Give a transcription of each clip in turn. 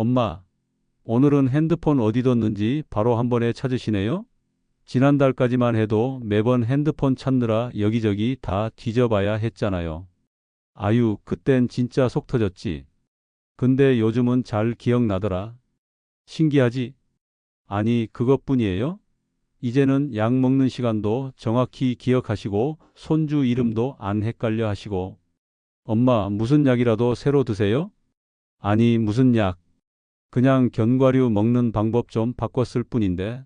엄마, 오늘은 핸드폰 어디 뒀는지 바로 한 번에 찾으시네요? 지난달까지만 해도 매번 핸드폰 찾느라 여기저기 다 뒤져봐야 했잖아요. 아유, 그땐 진짜 속 터졌지. 근데 요즘은 잘 기억나더라. 신기하지? 아니, 그것뿐이에요? 이제는 약 먹는 시간도 정확히 기억하시고 손주 이름도 안 헷갈려 하시고 엄마 무슨 약이라도 새로 드세요? 아니 무슨 약 그냥 견과류 먹는 방법 좀 바꿨을 뿐인데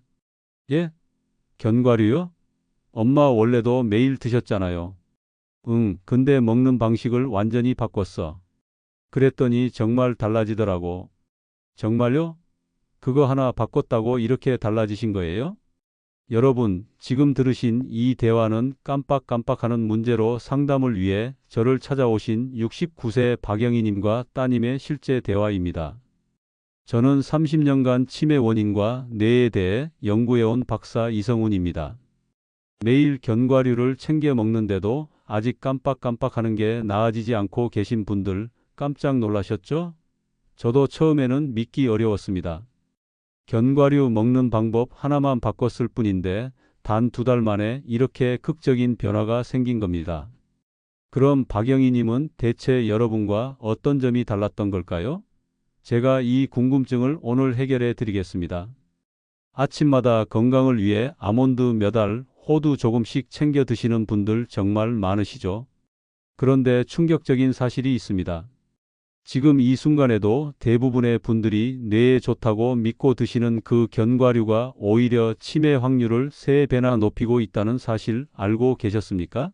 예? 견과류요? 엄마 원래도 매일 드셨잖아요. 응, 근데 먹는 방식을 완전히 바꿨어. 그랬더니 정말 달라지더라고. 정말요? 그거 하나 바꿨다고 이렇게 달라지신 거예요? 여러분, 지금 들으신 이 대화는 깜빡깜빡하는 문제로 상담을 위해 저를 찾아오신 69세 박영희님과 따님의 실제 대화입니다. 저는 30년간 치매 원인과 뇌에 대해 연구해온 박사 이성훈입니다. 매일 견과류를 챙겨 먹는데도 아직 깜빡깜빡 하는 게 나아지지 않고 계신 분들 깜짝 놀라셨죠? 저도 처음에는 믿기 어려웠습니다. 견과류 먹는 방법 하나만 바꿨을 뿐인데 단 두 달 만에 이렇게 극적인 변화가 생긴 겁니다. 그럼 박영희님은 대체 여러분과 어떤 점이 달랐던 걸까요? 제가 이 궁금증을 오늘 해결해 드리겠습니다. 아침마다 건강을 위해 아몬드 몇 알, 호두 조금씩 챙겨 드시는 분들 정말 많으시죠? 그런데 충격적인 사실이 있습니다. 지금 이 순간에도 대부분의 분들이 뇌에 좋다고 믿고 드시는 그 견과류가 오히려 치매 확률을 3배나 높이고 있다는 사실 알고 계셨습니까?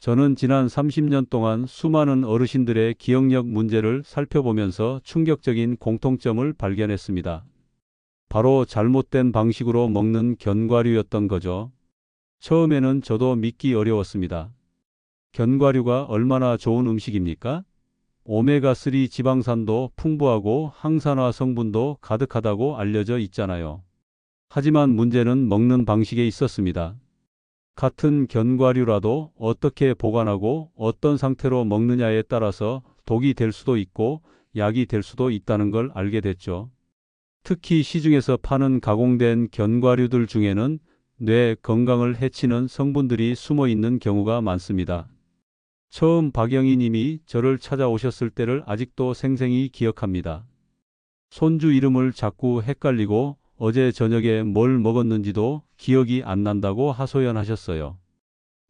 저는 지난 30년 동안 수많은 어르신들의 기억력 문제를 살펴보면서 충격적인 공통점을 발견했습니다. 바로 잘못된 방식으로 먹는 견과류였던 거죠. 처음에는 저도 믿기 어려웠습니다. 견과류가 얼마나 좋은 음식입니까? 오메가3 지방산도 풍부하고 항산화 성분도 가득하다고 알려져 있잖아요. 하지만 문제는 먹는 방식에 있었습니다. 같은 견과류라도 어떻게 보관하고 어떤 상태로 먹느냐에 따라서 독이 될 수도 있고 약이 될 수도 있다는 걸 알게 됐죠. 특히 시중에서 파는 가공된 견과류들 중에는 뇌 건강을 해치는 성분들이 숨어 있는 경우가 많습니다. 처음 박영희 님이 저를 찾아오셨을 때를 아직도 생생히 기억합니다. 손주 이름을 자꾸 헷갈리고 어제 저녁에 뭘 먹었는지도 기억이 안 난다고 하소연하셨어요.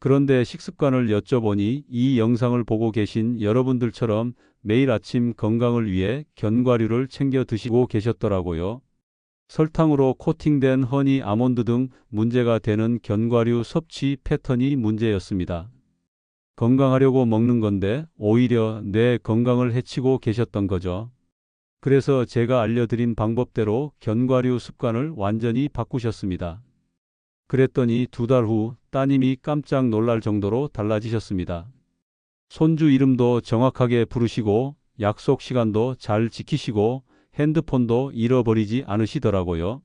그런데 식습관을 여쭤보니 이 영상을 보고 계신 여러분들처럼 매일 아침 건강을 위해 견과류를 챙겨 드시고 계셨더라고요. 설탕으로 코팅된 허니 아몬드 등 문제가 되는 견과류 섭취 패턴이 문제였습니다. 건강하려고 먹는 건데 오히려 뇌 건강을 해치고 계셨던 거죠. 그래서 제가 알려드린 방법대로 견과류 습관을 완전히 바꾸셨습니다. 그랬더니 두 달 후 따님이 깜짝 놀랄 정도로 달라지셨습니다. 손주 이름도 정확하게 부르시고 약속 시간도 잘 지키시고 핸드폰도 잃어버리지 않으시더라고요.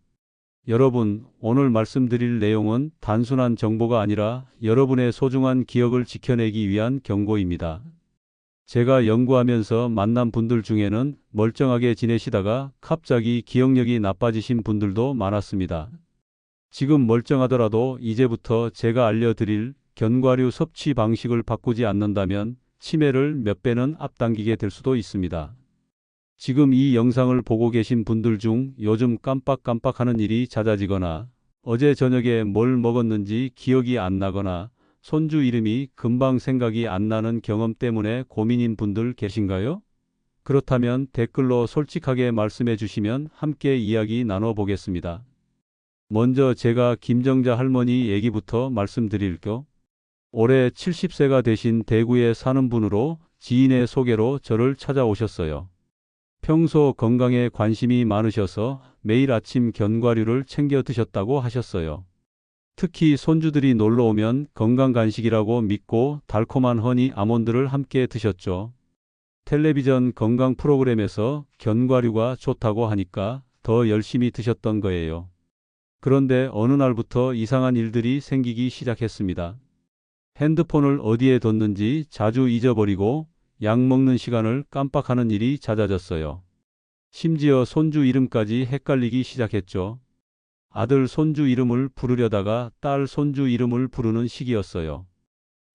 여러분, 오늘 말씀드릴 내용은 단순한 정보가 아니라 여러분의 소중한 기억을 지켜내기 위한 경고입니다. 제가 연구하면서 만난 분들 중에는 멀쩡하게 지내시다가 갑자기 기억력이 나빠지신 분들도 많았습니다. 지금 멀쩡하더라도 이제부터 제가 알려드릴 견과류 섭취 방식을 바꾸지 않는다면 치매를 몇 배는 앞당기게 될 수도 있습니다. 지금 이 영상을 보고 계신 분들 중 요즘 깜빡깜빡하는 일이 잦아지거나 어제 저녁에 뭘 먹었는지 기억이 안 나거나 손주 이름이 금방 생각이 안 나는 경험 때문에 고민인 분들 계신가요? 그렇다면 댓글로 솔직하게 말씀해 주시면 함께 이야기 나눠 보겠습니다. 먼저 제가 김정자 할머니 얘기부터 말씀드릴게요. 올해 70세가 되신 대구에 사는 분으로 지인의 소개로 저를 찾아오셨어요. 평소 건강에 관심이 많으셔서 매일 아침 견과류를 챙겨 드셨다고 하셨어요. 특히 손주들이 놀러 오면 건강 간식이라고 믿고 달콤한 허니 아몬드를 함께 드셨죠. 텔레비전 건강 프로그램에서 견과류가 좋다고 하니까 더 열심히 드셨던 거예요. 그런데 어느 날부터 이상한 일들이 생기기 시작했습니다. 핸드폰을 어디에 뒀는지 자주 잊어버리고 약 먹는 시간을 깜빡하는 일이 잦아졌어요. 심지어 손주 이름까지 헷갈리기 시작했죠. 아들 손주 이름을 부르려다가 딸 손주 이름을 부르는 시기였어요.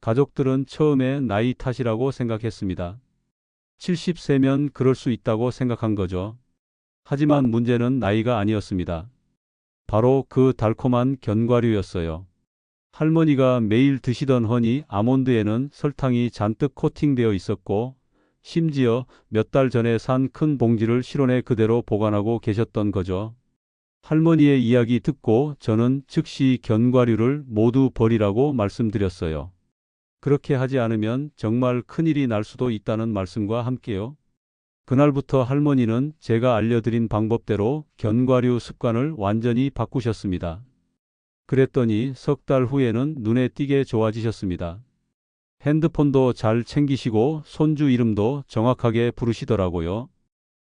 가족들은 처음에 나이 탓이라고 생각했습니다. 70세면 그럴 수 있다고 생각한 거죠. 하지만 문제는 나이가 아니었습니다. 바로 그 달콤한 견과류였어요. 할머니가 매일 드시던 허니 아몬드에는 설탕이 잔뜩 코팅되어 있었고, 심지어 몇 달 전에 산 큰 봉지를 실온에 그대로 보관하고 계셨던 거죠. 할머니의 이야기 듣고 저는 즉시 견과류를 모두 버리라고 말씀드렸어요. 그렇게 하지 않으면 정말 큰일이 날 수도 있다는 말씀과 함께요. 그날부터 할머니는 제가 알려드린 방법대로 견과류 습관을 완전히 바꾸셨습니다. 그랬더니 석 달 후에는 눈에 띄게 좋아지셨습니다. 핸드폰도 잘 챙기시고 손주 이름도 정확하게 부르시더라고요.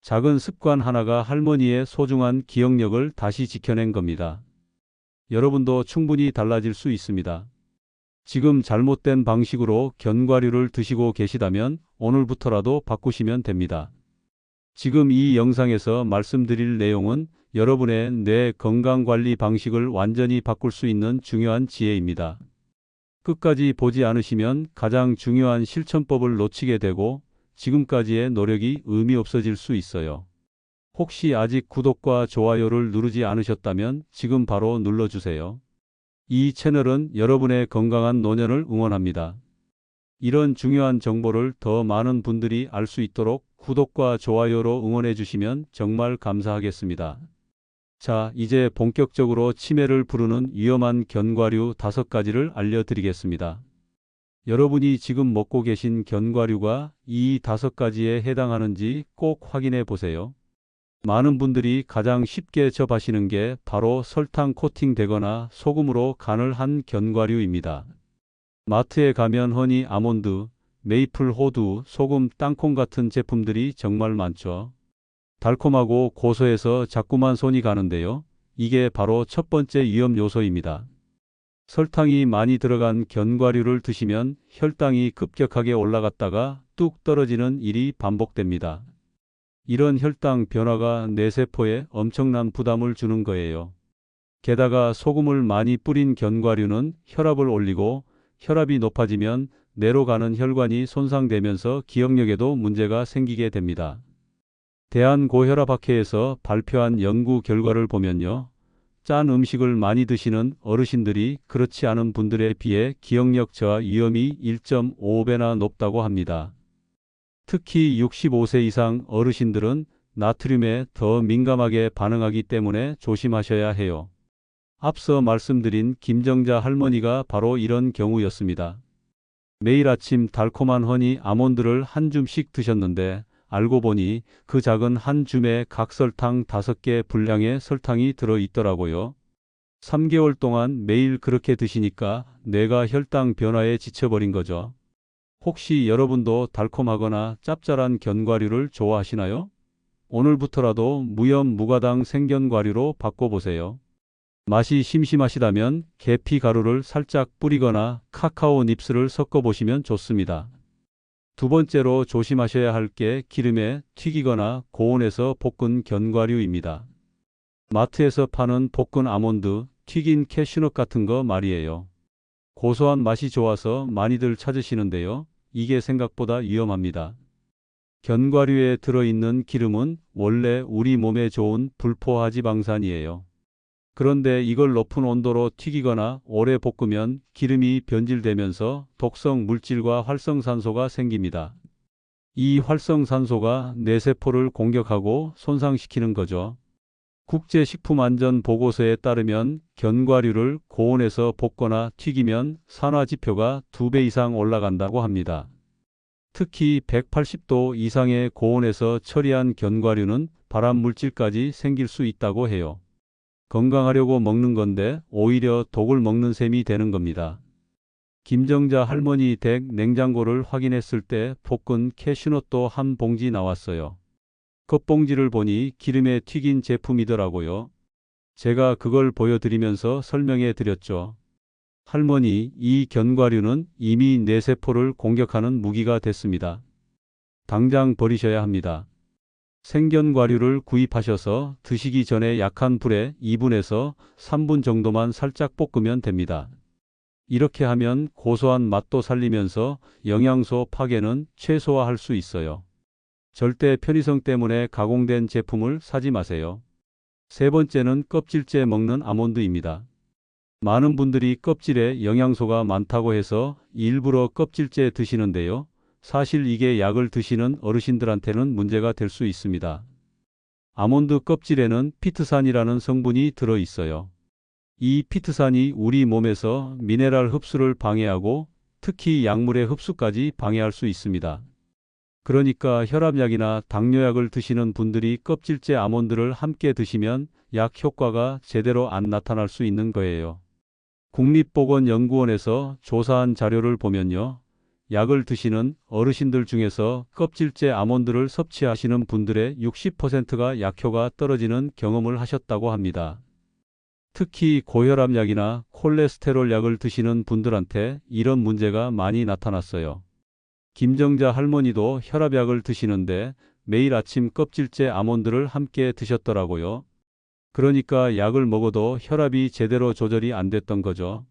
작은 습관 하나가 할머니의 소중한 기억력을 다시 지켜낸 겁니다. 여러분도 충분히 달라질 수 있습니다. 지금 잘못된 방식으로 견과류를 드시고 계시다면 오늘부터라도 바꾸시면 됩니다. 지금 이 영상에서 말씀드릴 내용은 여러분의 뇌 건강 관리 방식을 완전히 바꿀 수 있는 중요한 지혜입니다. 끝까지 보지 않으시면 가장 중요한 실천법을 놓치게 되고 지금까지의 노력이 의미 없어질 수 있어요. 혹시 아직 구독과 좋아요를 누르지 않으셨다면 지금 바로 눌러주세요. 이 채널은 여러분의 건강한 노년을 응원합니다. 이런 중요한 정보를 더 많은 분들이 알 수 있도록 구독과 좋아요로 응원해 주시면 정말 감사하겠습니다. 자, 이제 본격적으로 치매를 부르는 위험한 견과류 다섯 가지를 알려드리겠습니다. 여러분이 지금 먹고 계신 견과류가 이 다섯 가지에 해당하는지 꼭 확인해 보세요. 많은 분들이 가장 쉽게 접하시는 게 바로 설탕 코팅 되거나 소금으로 간을 한 견과류입니다. 마트에 가면 허니 아몬드, 메이플 호두, 소금, 땅콩 같은 제품들이 정말 많죠. 달콤하고 고소해서 자꾸만 손이 가는데요. 이게 바로 첫 번째 위험 요소입니다. 설탕이 많이 들어간 견과류를 드시면 혈당이 급격하게 올라갔다가 뚝 떨어지는 일이 반복됩니다. 이런 혈당 변화가 뇌세포에 엄청난 부담을 주는 거예요. 게다가 소금을 많이 뿌린 견과류는 혈압을 올리고 혈압이 높아지면 뇌로 가는 혈관이 손상되면서 기억력에도 문제가 생기게 됩니다. 대한고혈압학회에서 발표한 연구 결과를 보면요. 짠 음식을 많이 드시는 어르신들이 그렇지 않은 분들에 비해 기억력 저하 위험이 1.5배나 높다고 합니다. 특히 65세 이상 어르신들은 나트륨에 더 민감하게 반응하기 때문에 조심하셔야 해요. 앞서 말씀드린 김정자 할머니가 바로 이런 경우였습니다. 매일 아침 달콤한 허니 아몬드를 한 줌씩 드셨는데 알고 보니 그 작은 한 줌에 각 설탕 5개 분량의 설탕이 들어 있더라고요. 3개월 동안 매일 그렇게 드시니까 뇌가 혈당 변화에 지쳐버린 거죠. 혹시 여러분도 달콤하거나 짭짤한 견과류를 좋아하시나요? 오늘부터라도 무염 무가당 생견과류로 바꿔보세요. 맛이 심심하시다면 계피 가루를 살짝 뿌리거나 카카오 닙스를 섞어 보시면 좋습니다. 두 번째로 조심하셔야 할 게 기름에 튀기거나 고온에서 볶은 견과류입니다. 마트에서 파는 볶은 아몬드, 튀긴 캐슈넛 같은 거 말이에요. 고소한 맛이 좋아서 많이들 찾으시는데요. 이게 생각보다 위험합니다. 견과류에 들어있는 기름은 원래 우리 몸에 좋은 불포화지방산이에요. 그런데 이걸 높은 온도로 튀기거나 오래 볶으면 기름이 변질되면서 독성 물질과 활성산소가 생깁니다. 이 활성산소가 뇌세포를 공격하고 손상시키는 거죠. 국제식품안전보고서에 따르면 견과류를 고온에서 볶거나 튀기면 산화지표가 2배 이상 올라간다고 합니다. 특히 180도 이상의 고온에서 처리한 견과류는 발암물질까지 생길 수 있다고 해요. 건강하려고 먹는 건데 오히려 독을 먹는 셈이 되는 겁니다. 김정자 할머니 댁 냉장고를 확인했을 때 볶은 캐슈넛도 한 봉지 나왔어요. 겉봉지를 보니 기름에 튀긴 제품이더라고요. 제가 그걸 보여드리면서 설명해 드렸죠. 할머니, 이 견과류는 이미 뇌세포를 공격하는 무기가 됐습니다. 당장 버리셔야 합니다. 생견과류를 구입하셔서 드시기 전에 약한 불에 2분에서 3분 정도만 살짝 볶으면 됩니다. 이렇게 하면 고소한 맛도 살리면서 영양소 파괴는 최소화할 수 있어요. 절대 편의성 때문에 가공된 제품을 사지 마세요. 세 번째는 껍질째 먹는 아몬드입니다. 많은 분들이 껍질에 영양소가 많다고 해서 일부러 껍질째 드시는데요. 사실 이게 약을 드시는 어르신들한테는 문제가 될 수 있습니다. 아몬드 껍질에는 피트산이라는 성분이 들어 있어요. 이 피트산이 우리 몸에서 미네랄 흡수를 방해하고 특히 약물의 흡수까지 방해할 수 있습니다. 그러니까 혈압약이나 당뇨약을 드시는 분들이 껍질째 아몬드를 함께 드시면 약 효과가 제대로 안 나타날 수 있는 거예요. 국립보건연구원에서 조사한 자료를 보면요. 약을 드시는 어르신들 중에서 껍질째 아몬드를 섭취하시는 분들의 60%가 약효가 떨어지는 경험을 하셨다고 합니다. 특히 고혈압약이나 콜레스테롤 약을 드시는 분들한테 이런 문제가 많이 나타났어요. 김정자 할머니도 혈압약을 드시는데 매일 아침 껍질째 아몬드를 함께 드셨더라고요. 그러니까 약을 먹어도 혈압이 제대로 조절이 안 됐던 거죠.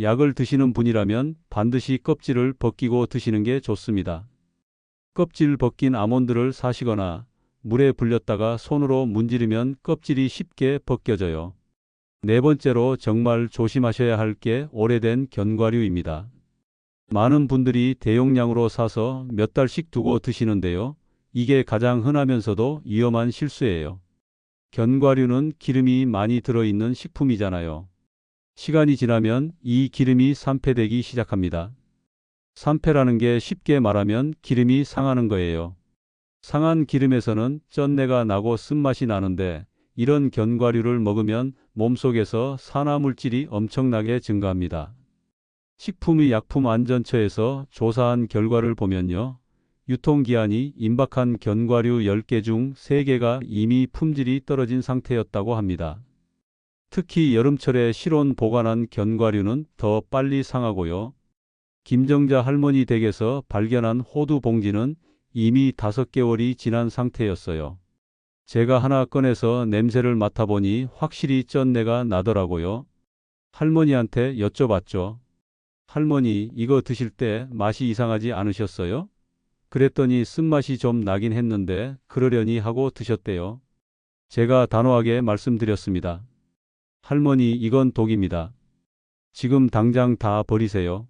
약을 드시는 분이라면 반드시 껍질을 벗기고 드시는 게 좋습니다. 껍질 벗긴 아몬드를 사시거나 물에 불렸다가 손으로 문지르면 껍질이 쉽게 벗겨져요. 네 번째로 정말 조심하셔야 할 게 오래된 견과류입니다. 많은 분들이 대용량으로 사서 몇 달씩 두고 드시는데요. 이게 가장 흔하면서도 위험한 실수예요. 견과류는 기름이 많이 들어있는 식품이잖아요. 시간이 지나면 이 기름이 산패되기 시작합니다. 산패라는 게 쉽게 말하면 기름이 상하는 거예요. 상한 기름에서는 쩐내가 나고 쓴맛이 나는데 이런 견과류를 먹으면 몸속에서 산화물질이 엄청나게 증가합니다. 식품의 약품 안전처에서 조사한 결과를 보면요. 유통기한이 임박한 견과류 10개 중 3개가 이미 품질이 떨어진 상태였다고 합니다. 특히 여름철에 실온 보관한 견과류는 더 빨리 상하고요. 김정자 할머니 댁에서 발견한 호두 봉지는 이미 5개월이 지난 상태였어요. 제가 하나 꺼내서 냄새를 맡아보니 확실히 쩐내가 나더라고요. 할머니한테 여쭤봤죠. 할머니, 이거 드실 때 맛이 이상하지 않으셨어요? 그랬더니 쓴맛이 좀 나긴 했는데 그러려니 하고 드셨대요. 제가 단호하게 말씀드렸습니다. 할머니, 이건 독입니다. 지금 당장 다 버리세요.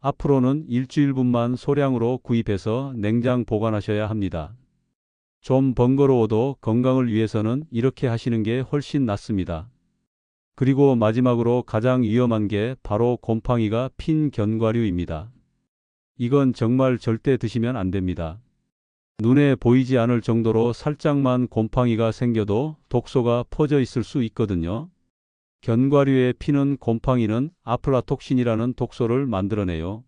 앞으로는 일주일분만 소량으로 구입해서 냉장 보관하셔야 합니다. 좀 번거로워도 건강을 위해서는 이렇게 하시는 게 훨씬 낫습니다. 그리고 마지막으로 가장 위험한 게 바로 곰팡이가 핀 견과류입니다. 이건 정말 절대 드시면 안 됩니다. 눈에 보이지 않을 정도로 살짝만 곰팡이가 생겨도 독소가 퍼져 있을 수 있거든요. 견과류에 피는 곰팡이는 아플라톡신이라는 독소를 만들어내요.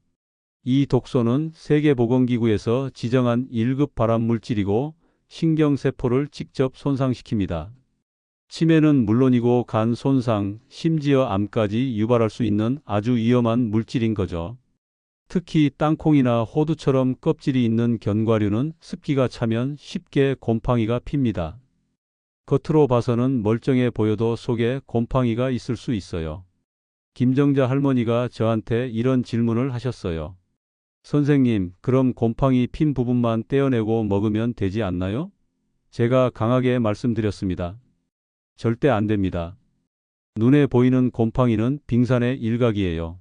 이 독소는 세계보건기구에서 지정한 1급 발암 물질이고 신경세포를 직접 손상시킵니다. 치매는 물론이고 간 손상, 심지어 암까지 유발할 수 있는 아주 위험한 물질인 거죠. 특히 땅콩이나 호두처럼 껍질이 있는 견과류는 습기가 차면 쉽게 곰팡이가 핍니다. 겉으로 봐서는 멀쩡해 보여도 속에 곰팡이가 있을 수 있어요. 김정자 할머니가 저한테 이런 질문을 하셨어요. 선생님, 그럼 곰팡이 핀 부분만 떼어내고 먹으면 되지 않나요? 제가 강하게 말씀드렸습니다. 절대 안 됩니다. 눈에 보이는 곰팡이는 빙산의 일각이에요.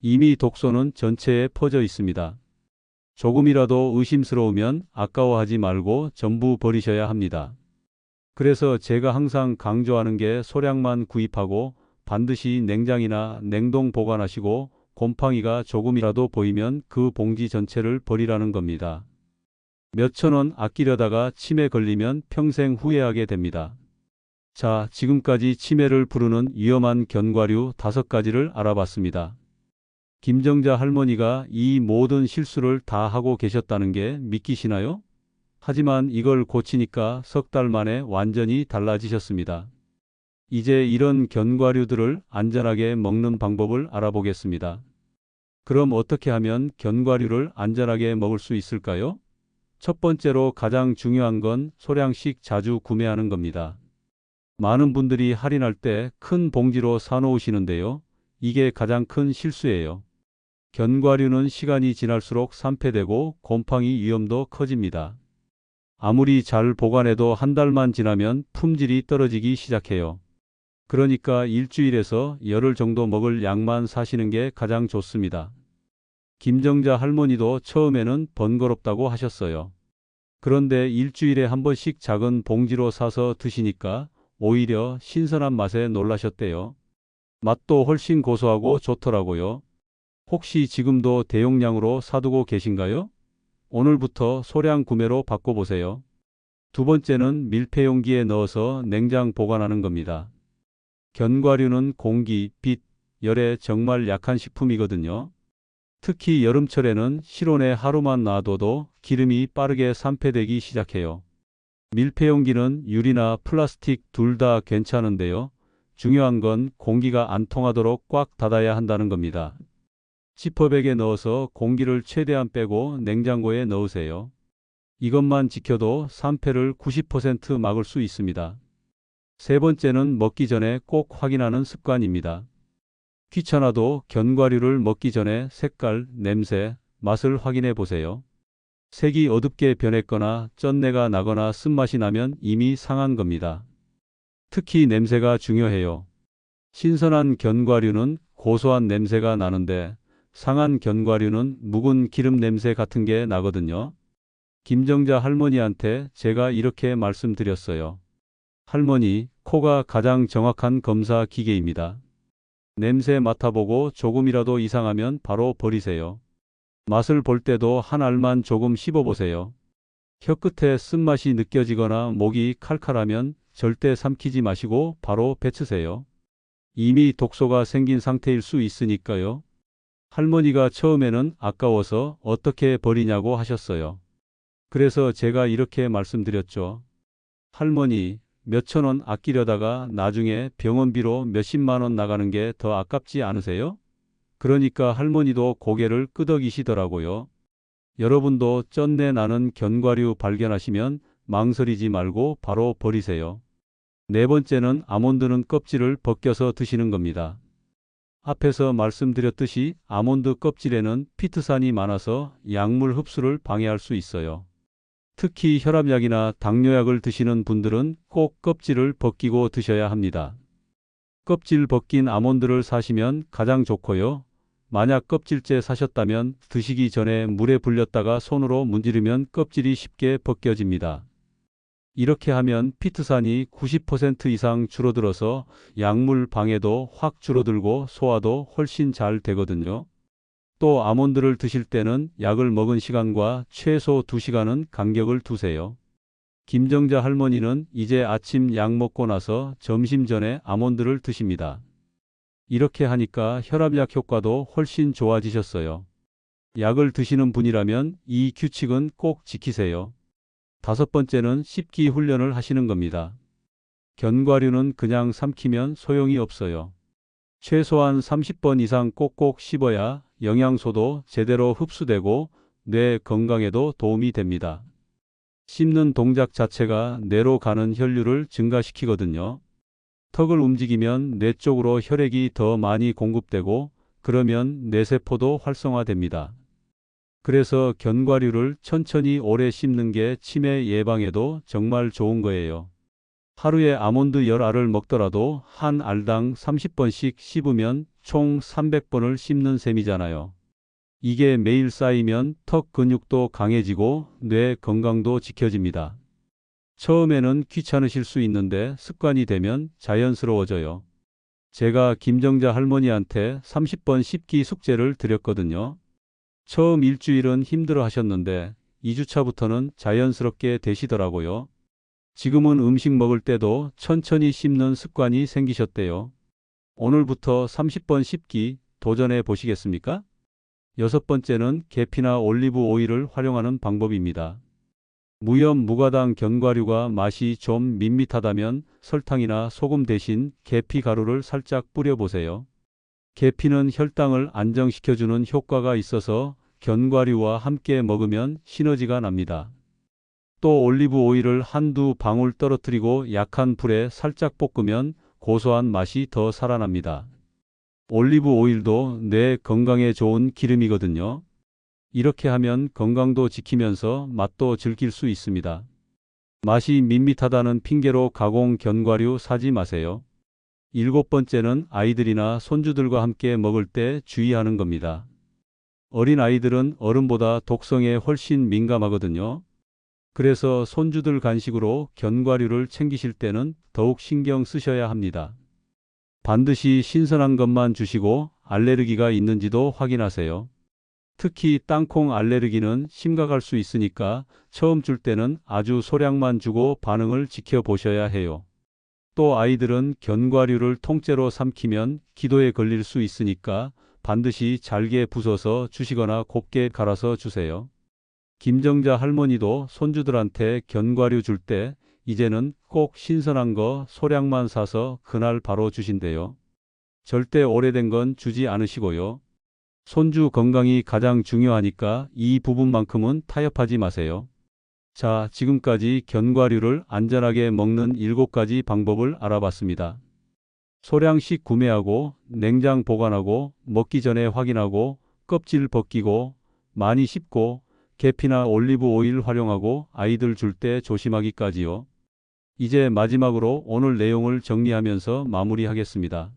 이미 독소는 전체에 퍼져 있습니다. 조금이라도 의심스러우면 아까워하지 말고 전부 버리셔야 합니다. 그래서 제가 항상 강조하는 게 소량만 구입하고 반드시 냉장이나 냉동 보관하시고 곰팡이가 조금이라도 보이면 그 봉지 전체를 버리라는 겁니다. 몇천 원 아끼려다가 치매 걸리면 평생 후회하게 됩니다. 자, 지금까지 치매를 부르는 위험한 견과류 다섯 가지를 알아봤습니다. 김정자 할머니가 이 모든 실수를 다 하고 계셨다는 게 믿기시나요? 하지만 이걸 고치니까 석 달 만에 완전히 달라지셨습니다. 이제 이런 견과류들을 안전하게 먹는 방법을 알아보겠습니다. 그럼 어떻게 하면 견과류를 안전하게 먹을 수 있을까요? 첫 번째로 가장 중요한 건 소량씩 자주 구매하는 겁니다. 많은 분들이 할인할 때 큰 봉지로 사놓으시는데요. 이게 가장 큰 실수예요. 견과류는 시간이 지날수록 산패되고 곰팡이 위험도 커집니다. 아무리 잘 보관해도 한 달만 지나면 품질이 떨어지기 시작해요. 그러니까 일주일에서 열흘 정도 먹을 양만 사시는 게 가장 좋습니다. 김정자 할머니도 처음에는 번거롭다고 하셨어요. 그런데 일주일에 한 번씩 작은 봉지로 사서 드시니까 오히려 신선한 맛에 놀라셨대요. 맛도 훨씬 고소하고 좋더라고요. 혹시 지금도 대용량으로 사두고 계신가요? 오늘부터 소량 구매로 바꿔보세요. 두 번째는 밀폐용기에 넣어서 냉장 보관하는 겁니다. 견과류는 공기, 빛, 열에 정말 약한 식품이거든요. 특히 여름철에는 실온에 하루만 놔둬도 기름이 빠르게 산패되기 시작해요. 밀폐용기는 유리나 플라스틱 둘 다 괜찮은데요. 중요한 건 공기가 안 통하도록 꽉 닫아야 한다는 겁니다. 지퍼백에 넣어서 공기를 최대한 빼고 냉장고에 넣으세요. 이것만 지켜도 산패를 90% 막을 수 있습니다. 세 번째는 먹기 전에 꼭 확인하는 습관입니다. 귀찮아도 견과류를 먹기 전에 색깔, 냄새, 맛을 확인해 보세요. 색이 어둡게 변했거나 쩐내가 나거나 쓴맛이 나면 이미 상한 겁니다. 특히 냄새가 중요해요. 신선한 견과류는 고소한 냄새가 나는데 상한 견과류는 묵은 기름 냄새 같은 게 나거든요. 김정자 할머니한테 제가 이렇게 말씀드렸어요. 할머니, 코가 가장 정확한 검사 기계입니다. 냄새 맡아보고 조금이라도 이상하면 바로 버리세요. 맛을 볼 때도 한 알만 조금 씹어보세요. 혀 끝에 쓴맛이 느껴지거나 목이 칼칼하면 절대 삼키지 마시고 바로 뱉으세요. 이미 독소가 생긴 상태일 수 있으니까요. 할머니가 처음에는 아까워서 어떻게 버리냐고 하셨어요. 그래서 제가 이렇게 말씀드렸죠. 할머니, 몇천 원 아끼려다가 나중에 병원비로 몇십만 원 나가는 게 더 아깝지 않으세요? 그러니까 할머니도 고개를 끄덕이시더라고요. 여러분도 쩐내 나는 견과류 발견하시면 망설이지 말고 바로 버리세요. 네 번째는 아몬드는 껍질을 벗겨서 드시는 겁니다. 앞에서 말씀드렸듯이 아몬드 껍질에는 피트산이 많아서 약물 흡수를 방해할 수 있어요. 특히 혈압약이나 당뇨약을 드시는 분들은 꼭 껍질을 벗기고 드셔야 합니다. 껍질 벗긴 아몬드를 사시면 가장 좋고요. 만약 껍질째 사셨다면 드시기 전에 물에 불렸다가 손으로 문지르면 껍질이 쉽게 벗겨집니다. 이렇게 하면 피트산이 90% 이상 줄어들어서 약물 방해도 확 줄어들고 소화도 훨씬 잘 되거든요. 또 아몬드를 드실 때는 약을 먹은 시간과 최소 2시간은 간격을 두세요. 김정자 할머니는 이제 아침 약 먹고 나서 점심 전에 아몬드를 드십니다. 이렇게 하니까 혈압약 효과도 훨씬 좋아지셨어요. 약을 드시는 분이라면 이 규칙은 꼭 지키세요. 다섯 번째는 씹기 훈련을 하시는 겁니다. 견과류는 그냥 삼키면 소용이 없어요. 최소한 30번 이상 꼭꼭 씹어야 영양소도 제대로 흡수되고 뇌 건강에도 도움이 됩니다. 씹는 동작 자체가 뇌로 가는 혈류를 증가시키거든요. 턱을 움직이면 뇌 쪽으로 혈액이 더 많이 공급되고 그러면 뇌세포도 활성화됩니다. 그래서 견과류를 천천히 오래 씹는 게 치매 예방에도 정말 좋은 거예요. 하루에 아몬드 10알을 먹더라도 한 알당 30번씩 씹으면 총 300번을 씹는 셈이잖아요. 이게 매일 쌓이면 턱 근육도 강해지고 뇌 건강도 지켜집니다. 처음에는 귀찮으실 수 있는데 습관이 되면 자연스러워져요. 제가 김정자 할머니한테 30번 씹기 숙제를 드렸거든요. 처음 일주일은 힘들어 하셨는데 2주차부터는 자연스럽게 되시더라고요. 지금은 음식 먹을 때도 천천히 씹는 습관이 생기셨대요. 오늘부터 30번 씹기 도전해 보시겠습니까? 여섯 번째는 계피나 올리브 오일을 활용하는 방법입니다. 무염 무가당 견과류가 맛이 좀 밋밋하다면 설탕이나 소금 대신 계피 가루를 살짝 뿌려보세요. 계피는 혈당을 안정시켜주는 효과가 있어서 견과류와 함께 먹으면 시너지가 납니다. 또 올리브 오일을 한두 방울 떨어뜨리고 약한 불에 살짝 볶으면 고소한 맛이 더 살아납니다. 올리브 오일도 뇌 건강에 좋은 기름이거든요. 이렇게 하면 건강도 지키면서 맛도 즐길 수 있습니다. 맛이 밋밋하다는 핑계로 가공 견과류 사지 마세요. 일곱 번째는 아이들이나 손주들과 함께 먹을 때 주의하는 겁니다. 어린 아이들은 어른보다 독성에 훨씬 민감하거든요. 그래서 손주들 간식으로 견과류를 챙기실 때는 더욱 신경 쓰셔야 합니다. 반드시 신선한 것만 주시고 알레르기가 있는지도 확인하세요. 특히 땅콩 알레르기는 심각할 수 있으니까 처음 줄 때는 아주 소량만 주고 반응을 지켜보셔야 해요. 또 아이들은 견과류를 통째로 삼키면 기도에 걸릴 수 있으니까 반드시 잘게 부숴서 주시거나 곱게 갈아서 주세요. 김정자 할머니도 손주들한테 견과류 줄 때 이제는 꼭 신선한 거 소량만 사서 그날 바로 주신대요. 절대 오래된 건 주지 않으시고요. 손주 건강이 가장 중요하니까 이 부분만큼은 타협하지 마세요. 자, 지금까지 견과류를 안전하게 먹는 7가지 방법을 알아봤습니다. 소량씩 구매하고 냉장 보관하고 먹기 전에 확인하고 껍질 벗기고 많이 씹고 계피나 올리브 오일 활용하고 아이들 줄 때 조심하기까지요. 이제 마지막으로 오늘 내용을 정리하면서 마무리하겠습니다.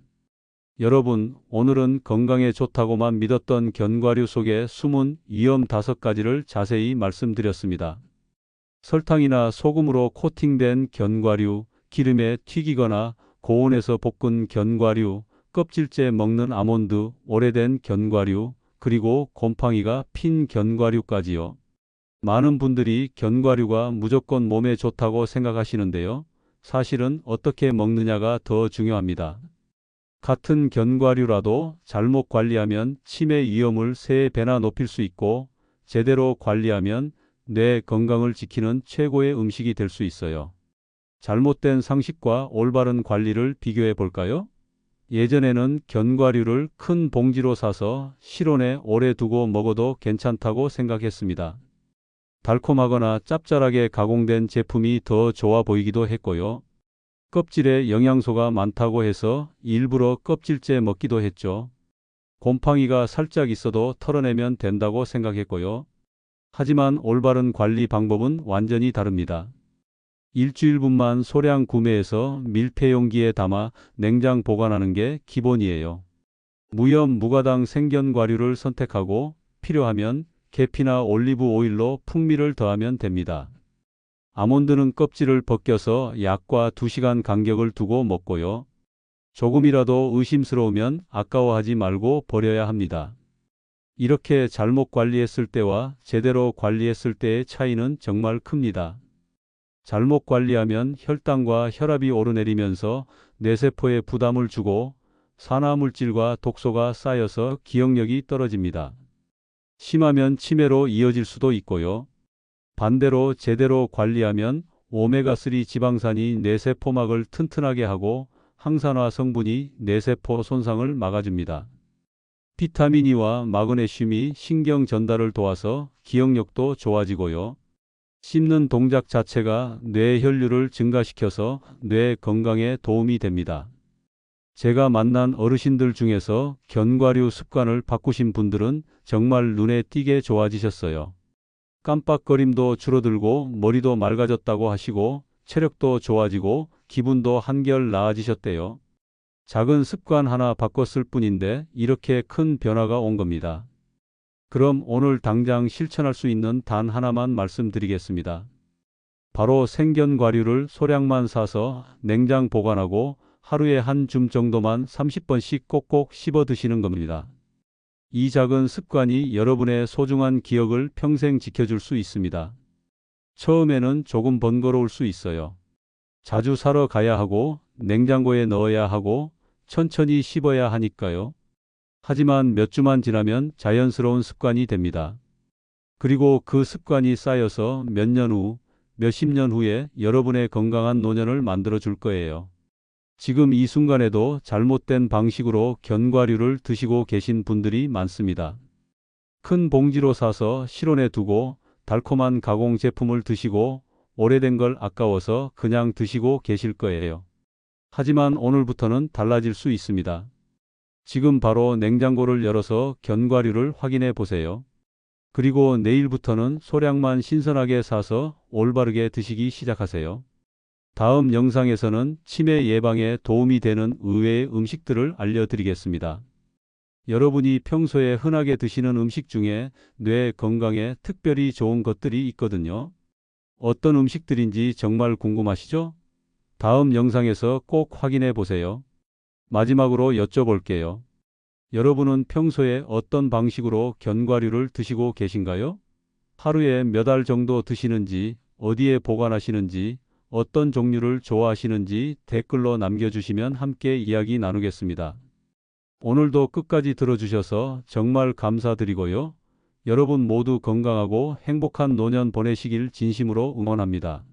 여러분, 오늘은 건강에 좋다고만 믿었던 견과류 속의 숨은 위험 다섯 가지를 자세히 말씀드렸습니다. 설탕이나 소금으로 코팅된 견과류, 기름에 튀기거나 고온에서 볶은 견과류, 껍질째 먹는 아몬드, 오래된 견과류, 그리고 곰팡이가 핀 견과류까지요. 많은 분들이 견과류가 무조건 몸에 좋다고 생각하시는데요. 사실은 어떻게 먹느냐가 더 중요합니다. 같은 견과류라도 잘못 관리하면 치매 위험을 3배나 높일 수 있고 제대로 관리하면 뇌 건강을 지키는 최고의 음식이 될 수 있어요. 잘못된 상식과 올바른 관리를 비교해 볼까요? 예전에는 견과류를 큰 봉지로 사서 실온에 오래 두고 먹어도 괜찮다고 생각했습니다. 달콤하거나 짭짤하게 가공된 제품이 더 좋아 보이기도 했고요. 껍질에 영양소가 많다고 해서 일부러 껍질째 먹기도 했죠. 곰팡이가 살짝 있어도 털어내면 된다고 생각했고요. 하지만 올바른 관리 방법은 완전히 다릅니다. 일주일분만 소량 구매해서 밀폐용기에 담아 냉장 보관하는 게 기본이에요. 무염 무가당 생견 과류를 선택하고 필요하면 계피나 올리브 오일로 풍미를 더하면 됩니다. 아몬드는 껍질을 벗겨서 약과 2시간 간격을 두고 먹고요. 조금이라도 의심스러우면 아까워하지 말고 버려야 합니다. 이렇게 잘못 관리했을 때와 제대로 관리했을 때의 차이는 정말 큽니다. 잘못 관리하면 혈당과 혈압이 오르내리면서 뇌세포에 부담을 주고 산화물질과 독소가 쌓여서 기억력이 떨어집니다. 심하면 치매로 이어질 수도 있고요. 반대로 제대로 관리하면 오메가3 지방산이 뇌세포막을 튼튼하게 하고 항산화 성분이 뇌세포 손상을 막아줍니다. 비타민 E와 마그네슘이 신경 전달을 도와서 기억력도 좋아지고요. 씹는 동작 자체가 뇌 혈류를 증가시켜서 뇌 건강에 도움이 됩니다. 제가 만난 어르신들 중에서 견과류 습관을 바꾸신 분들은 정말 눈에 띄게 좋아지셨어요. 깜빡거림도 줄어들고 머리도 맑아졌다고 하시고 체력도 좋아지고 기분도 한결 나아지셨대요. 작은 습관 하나 바꿨을 뿐인데 이렇게 큰 변화가 온 겁니다. 그럼 오늘 당장 실천할 수 있는 단 하나만 말씀드리겠습니다. 바로 생견과류를 소량만 사서 냉장 보관하고 하루에 한 줌 정도만 30번씩 꼭꼭 씹어 드시는 겁니다. 이 작은 습관이 여러분의 소중한 기억을 평생 지켜줄 수 있습니다. 처음에는 조금 번거로울 수 있어요. 자주 사러 가야 하고 냉장고에 넣어야 하고 천천히 씹어야 하니까요. 하지만 몇 주만 지나면 자연스러운 습관이 됩니다. 그리고 그 습관이 쌓여서 몇 년 후, 몇십 년 후에 여러분의 건강한 노년을 만들어 줄 거예요. 지금 이 순간에도 잘못된 방식으로 견과류를 드시고 계신 분들이 많습니다. 큰 봉지로 사서 실온에 두고 달콤한 가공 제품을 드시고 오래된 걸 아까워서 그냥 드시고 계실 거예요. 하지만 오늘부터는 달라질 수 있습니다. 지금 바로 냉장고를 열어서 견과류를 확인해 보세요. 그리고 내일부터는 소량만 신선하게 사서 올바르게 드시기 시작하세요. 다음 영상에서는 치매 예방에 도움이 되는 의외의 음식들을 알려드리겠습니다. 여러분이 평소에 흔하게 드시는 음식 중에 뇌 건강에 특별히 좋은 것들이 있거든요. 어떤 음식들인지 정말 궁금하시죠? 다음 영상에서 꼭 확인해 보세요. 마지막으로 여쭤볼게요. 여러분은 평소에 어떤 방식으로 견과류를 드시고 계신가요? 하루에 몇 알 정도 드시는지, 어디에 보관하시는지, 어떤 종류를 좋아하시는지 댓글로 남겨주시면 함께 이야기 나누겠습니다. 오늘도 끝까지 들어주셔서 정말 감사드리고요. 여러분 모두 건강하고 행복한 노년 보내시길 진심으로 응원합니다.